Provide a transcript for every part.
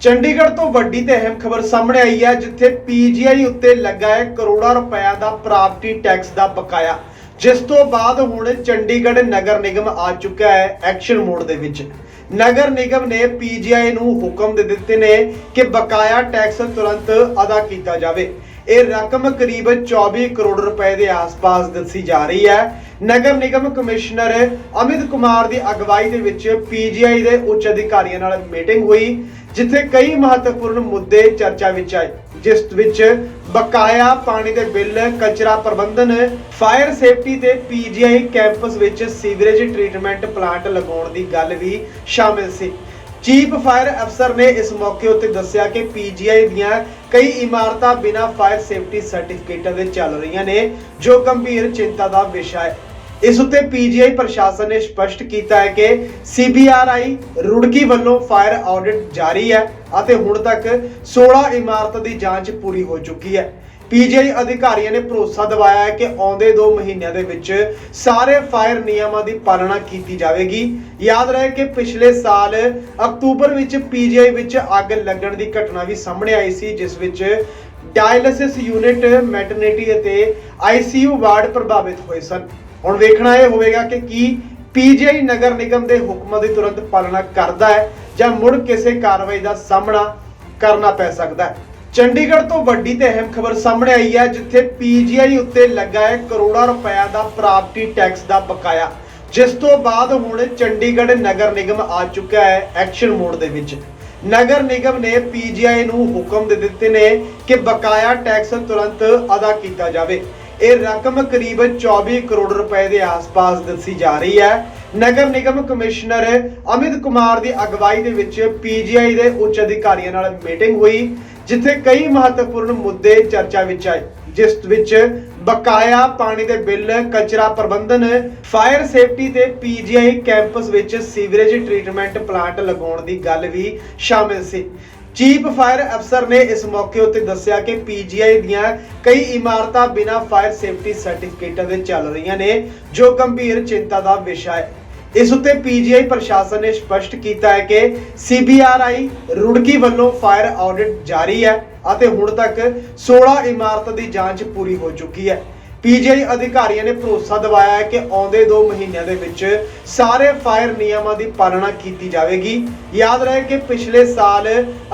ਚੰਡੀਗੜ੍ਹ ਤੋਂ ਵੱਡੀ ਤੇ ਅਹਿਮ ਖਬਰ ਸਾਹਮਣੇ ਆਈ ਹੈ, ਜਿੱਥੇ ਪੀਜੀਆਈ ਉੱਤੇ ਲੱਗਾ ਹੈ ਕਰੋੜਾਂ ਰੁਪਏ ਦਾ ਪ੍ਰਾਪਰਟੀ ਟੈਕਸ ਦਾ ਬਕਾਇਆ। ਜਿਸ ਤੋਂ ਬਾਅਦ ਹੁਣ ਚੰਡੀਗੜ੍ਹ ਨਗਰ ਨਿਗਮ ਆ ਚੁੱਕਾ ਹੈ ਐਕਸ਼ਨ ਮੋਡ ਦੇ ਵਿੱਚ। ਨਗਰ ਨਿਗਮ ਨੇ ਪੀਜੀਆਈ ਨੂੰ ਹੁਕਮ ਦੇ ਦਿੱਤੇ ਨੇ ਕਿ ਬਕਾਇਆ ਟੈਕਸ ਤੁਰੰਤ ਅਦਾ ਕੀਤਾ ਜਾਵੇ। ਇਹ ਰਕਮ ਕਰੀਬ 24 ਕਰੋੜ ਰੁਪਏ ਦੇ ਆਸ-ਪਾਸ ਦੱਸੀ ਜਾ ਰਹੀ ਹੈ। ਨਗਰ ਨਿਗਮ ਕਮਿਸ਼ਨਰ ਅਮਿਤ ਕੁਮਾਰ ਦੀ ਅਗਵਾਈ ਦੇ ਵਿੱਚ ਪੀਜੀਆਈ ਦੇ ਉੱਚ ਅਧਿਕਾਰੀਆਂ ਨਾਲ ਮੀਟਿੰਗ ਹੋਈ, ਜਿੱਥੇ ਕਈ ਮਹੱਤਵਪੂਰਨ ਮੁੱਦੇ ਚਰਚਾ ਵਿੱਚ ਆਏ। ਜਿਸ ਵਿੱਚ ਬਕਾਇਆ ਪਾਣੀ ਦੇ ਬਿੱਲ, ਕਚਰਾ ਪ੍ਰਬੰਧਨ ਫਾਇਰ ਸੇਫਟੀ ਤੇ ਪੀਜੀਆਈ ਕੈਂਪਸ ਵਿੱਚ ਸੀਵਰੇਜ ਟ੍ਰੀਟਮੈਂਟ ਪਲਾਂਟ ਲਗਾਉਣ ਦੀ ਗੱਲ ਵੀ ਸ਼ਾਮਿਲ ਸੀ। ਚੀਫ ਫਾਇਰ ਅਫਸਰ ਨੇ ਇਸ ਮੌਕੇ ਉੱਤੇ ਦੱਸਿਆ ਕਿ ਪੀਜੀਆਈ ਦੀਆਂ ਕਈ ਇਮਾਰਤਾਂ ਬਿਨਾਂ ਫਾਇਰ ਸੇਫਟੀ ਸਰਟੀਫਿਕੇਟਾਂ ਦੇ ਚੱਲ ਰਹੀਆਂ ਨੇ, ਜੋ ਗੰਭੀਰ ਚਿੰਤਾ ਦਾ ਵਿਸ਼ਾ ਹੈ। ਇਸ ਉੱਤੇ ਪੀਜੀਆਈ ਪ੍ਰਸ਼ਾਸਨ ਨੇ ਸਪਸ਼ਟ ਕੀਤਾ ਹੈ ਕਿ ਸੀਬੀਆਰਆਈ ਰੁੜਕੀ ਵੱਲੋਂ ਫਾਇਰ ਆਡਿਟ ਜਾਰੀ ਹੈ ਅਤੇ ਹੁਣ ਤੱਕ 16 ਇਮਾਰਤਾਂ ਦੀ ਜਾਂਚ ਪੂਰੀ ਹੋ ਚੁੱਕੀ ਹੈ। ਪੀਜੀਆਈ ਅਧਿਕਾਰੀਆਂ ਨੇ ਭਰੋਸਾ ਦਿਵਾਇਆ ਹੈ ਕਿ ਆਉਂਦੇ 2 ਮਹੀਨਿਆਂ ਦੇ ਵਿੱਚ ਸਾਰੇ ਫਾਇਰ ਨਿਯਮਾਂ ਦੀ ਪਾਲਣਾ ਕੀਤੀ ਜਾਵੇਗੀ। ਯਾਦ ਰਹੇ ਕਿ ਪਿਛਲੇ ਸਾਲ ਅਕਤੂਬਰ ਵਿੱਚ ਪੀਜੀਆਈ ਵਿੱਚ ਅੱਗ ਲੱਗਣ ਦੀ ਘਟਨਾ ਵੀ ਸਾਹਮਣੇ ਆਈ ਸੀ, ਜਿਸ ਵਿੱਚ ਡਾਇਲਿਸਿਸ ਯੂਨਿਟ, ਮੈਟਰਨਿਟੀ ਅਤੇ ਆਈਸੀਯੂ ਵਾਰਡ ਪ੍ਰਭਾਵਿਤ ਹੋਏ ਸਨ। ਹੁਣ ਵੇਖਣਾ ਇਹ ਹੋਵੇਗਾ ਕਿ ਕੀ ਪੀਜੀਆਈ ਨਗਰ ਨਿਗਮ ਦੇ ਹੁਕਮਾਂ ਦੀ ਤੁਰੰਤ ਪਾਲਣਾ ਕਰਦਾ ਹੈ ਜਾਂ ਮੁੜ ਕਿਸੇ ਕਾਰਵਾਈ ਦਾ ਸਾਹਮਣਾ ਕਰਨਾ ਪੈ ਸਕਦਾ ਹੈ। ਚੰਡੀਗੜ੍ਹ ਤੋਂ ਵੱਡੀ ਤੇ ਅਹਿਮ ਖਬਰ ਸਾਹਮਣੇ ਆਈ ਹੈ, ਜਿੱਥੇ ਪੀਜੀਆਈ ਉੱਤੇ ਲੱਗਾ ਹੈ ਕਰੋੜਾਂ ਰੁਪਏ ਦਾ ਪ੍ਰਾਪਰਟੀ ਟੈਕਸ ਦਾ ਬਕਾਇਆ, ਜਿਸ ਤੋਂ ਬਾਅਦ ਹੁਣ ਚੰਡੀਗੜ੍ਹ ਨਗਰ ਨਿਗਮ ਆ ਚੁੱਕਾ ਹੈ ਐਕਸ਼ਨ ਮੋਡ ਦੇ ਵਿੱਚ। ਨਗਰ ਨਿਗਮ ਨੇ ਪੀਜੀਆਈ ਨੂੰ ਹੁਕਮ ਦੇ ਦਿੱਤੇ ਨੇ ਕਿ ਬਕਾਇਆ ਟੈਕਸ ਤੁਰੰਤ ਅਦਾ ਕੀਤਾ ਜਾਵੇ। ਇਹ ਰਕਮ ਕਰੀਬ 24 ਕਰੋੜ ਰੁਪਏ ਦੇ ਆਸ-ਪਾਸ ਦੱਸੀ ਜਾ ਰਹੀ ਹੈ। ਨਗਰ ਨਿਗਮ ਕਮਿਸ਼ਨਰ ਅਮਿਤ ਕੁਮਾਰ ਦੀ ਅਗਵਾਈ ਦੇ ਵਿੱਚ ਪੀਜੀਆਈ ਦੇ ਉੱਚ ਅਧਿਕਾਰੀਆਂ ਨਾਲ ਮੀਟਿੰਗ ਹੋਈ, ਜਿੱਥੇ ਕਈ ਮਹੱਤਵਪੂਰਨ ਮੁੱਦੇ ਚਰਚਾ ਵਿੱਚ ਆਏ, ਜਿਸ ਵਿੱਚ ਬਕਾਇਆ ਪਾਣੀ ਦੇ ਬਿੱਲ, ਕਚਰਾ ਪ੍ਰਬੰਧਨ, ਫਾਇਰ ਸੇਫਟੀ ਤੇ ਪੀਜੀਆਈ ਕੈਂਪਸ ਵਿੱਚ ਸੀਵਰੇਜ ਟ੍ਰੀਟਮੈਂਟ ਪਲਾਂਟ ਲਗਾਉਣ ਦੀ ਗੱਲ ਵੀ ਸ਼ਾਮਿਲ ਸੀ। ਚੀਫ ਫਾਇਰ ਅਫਸਰ ਨੇ ਇਸ ਮੌਕੇ ਉੱਤੇ ਦੱਸਿਆ ਕਿ ਪੀਜੀਆਈ ਦੀਆਂ ਕਈ ਇਮਾਰਤਾਂ ਬਿਨਾਂ ਫਾਇਰ ਸੇਫਟੀ ਸਰਟੀਫਿਕੇਟਾਂ ਦੇ ਚੱਲ ਰਹੀਆਂ ਨੇ, ਜੋ ਗੰਭੀਰ ਚਿੰਤਾ ਦਾ ਵਿਸ਼ਾ ਹੈ। ਇਸ ਉੱਤੇ ਪੀਜੀਆਈ ਪ੍ਰਸ਼ਾਸਨ ਨੇ ਸਪਸ਼ਟ ਕੀਤਾ ਹੈ ਕਿ ਸੀਬੀਆਰਆਈ ਰੁੜਕੀ ਵੱਲੋਂ ਫਾਇਰ ਆਡਿਟ ਜਾਰੀ ਹੈ ਅਤੇ ਹੁਣ ਤੱਕ 16 ਇਮਾਰਤਾਂ ਦੀ ਜਾਂਚ ਪੂਰੀ ਹੋ ਚੁੱਕੀ ਹੈ। ਪੀਜੀਆਈ ਅਧਿਕਾਰੀਆਂ ਨੇ ਭਰੋਸਾ ਦਿਵਾਇਆ ਹੈ ਕਿ ਆਉਂਦੇ 2 ਮਹੀਨਿਆਂ ਦੇ ਵਿੱਚ ਸਾਰੇ ਫਾਇਰ ਨਿਯਮਾਂ ਦੀ ਪਾਲਣਾ ਕੀਤੀ ਜਾਵੇਗੀ। ਯਾਦ ਰਹੇ ਕਿ ਪਿਛਲੇ ਸਾਲ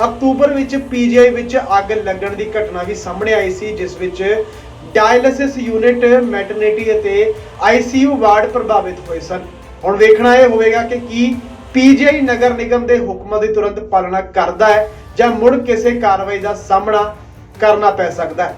ਅਕਤੂਬਰ ਵਿੱਚ ਪੀਜੀਆਈ ਵਿੱਚ ਅੱਗ ਲੱਗਣ ਦੀ ਘਟਨਾ ਵੀ ਸਾਹਮਣੇ ਆਈ ਸੀ, ਜਿਸ ਵਿੱਚ ਡਾਇਲਿਸਿਸ ਯੂਨਿਟ, ਮੈਟਰਨਿਟੀ ਅਤੇ ਆਈਸੀਯੂ ਵਾਰਡ ਪ੍ਰਭਾਵਿਤ ਹੋਏ ਸਨ। ਹੁਣ ਵੇਖਣਾ ਇਹ ਹੋਵੇਗਾ ਕਿ ਕੀ ਪੀਜੀਆਈ ਨਗਰ ਨਿਗਮ ਦੇ ਹੁਕਮਾਂ ਦੀ ਤੁਰੰਤ ਪਾਲਣਾ ਕਰਦਾ ਹੈ ਜਾਂ ਮੁੜ ਕਿਸੇ ਕਾਰਵਾਈ ਦਾ ਸਾਹਮਣਾ ਕਰਨਾ ਪੈ ਸਕਦਾ ਹੈ।